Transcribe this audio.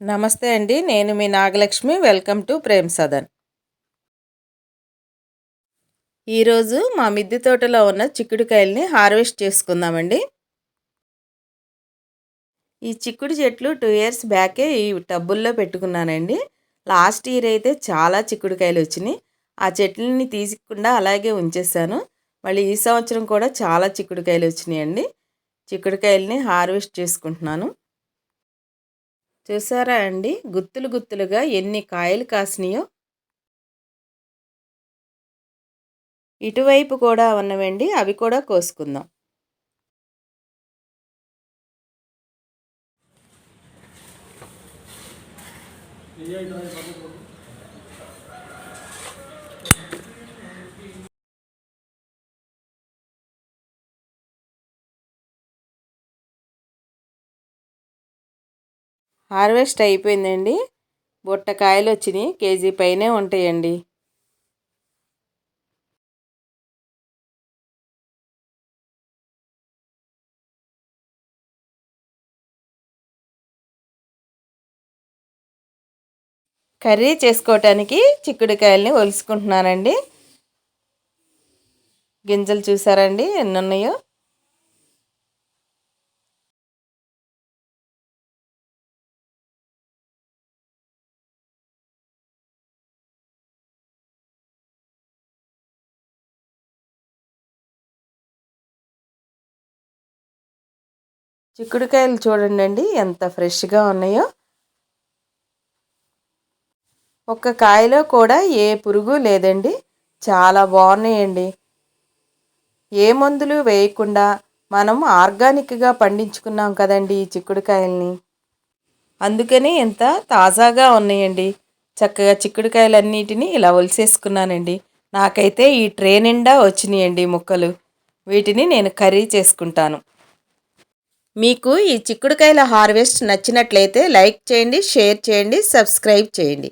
నమస్తే అండి నేను మీ నాగలక్ష్మి వెల్కమ్ టు ప్రేమ్ సదన్. ఈరోజు మా మిద్దె తోటలో ఉన్న చిక్కుడుకాయల్ని హార్వెస్ట్ చేసుకుందామండి. ఈ చిక్కుడు చెట్లు టూ ఇయర్స్ బ్యాకే ఈ టబ్బుల్లో పెట్టుకున్నానండి. లాస్ట్ ఇయర్ అయితే చాలా చిక్కుడుకాయలు వచ్చినాయి. ఆ చెట్లని తీసుకుండా అలాగే ఉంచేసాను. మళ్ళీ ఈ సంవత్సరం కూడా చాలా చిక్కుడుకాయలు వచ్చినాయండి. చిక్కుడుకాయలని హార్వెస్ట్ చేసుకుంటున్నాను. చూసారా అండి? గుత్తులు గుత్తులుగా ఎన్ని కాయలు కాసినాయో. ఇటువైపు కూడా ఉన్నవండి అవి కూడా కోసుకుందాం. హార్వెస్ట్ అయిపోయిందండి. బుట్టకాయలు వచ్చినాయి. కేజీ పైనే ఉంటాయండి. కర్రీ చేసుకోవటానికి చిక్కుడుకాయల్ని ఒలుసుకుంటున్నానండి. గింజలు చూసారండి. ఎన్ని ఉన్నాయో? చిక్కుడుకాయలు చూడండి అండి ఎంత ఫ్రెష్గా ఉన్నాయో. ఒక్క కాయలో కూడా ఏ పురుగు లేదండి చాలా బాగున్నాయండి. ఏ మందులు వేయకుండా మనం ఆర్గానిక్గా పండించుకున్నాం కదండి ఈ చిక్కుడుకాయల్ని. అందుకని ఎంత తాజాగా ఉన్నాయండి. చక్కగా చిక్కుడుకాయలన్నిటినీ ఇలా ఒలిసేసుకున్నానండి. నాకైతే ఈ ట్రే నిండా వచ్చినాయండి ముక్కలు. వీటిని నేను కర్రీ చేసుకుంటాను. మీకు ఈ చిక్కుడుకాయల హార్వెస్ట్ నచ్చినట్లయితే లైక్ చేయండి షేర్ చేయండి సబ్స్క్రైబ్ చేయండి.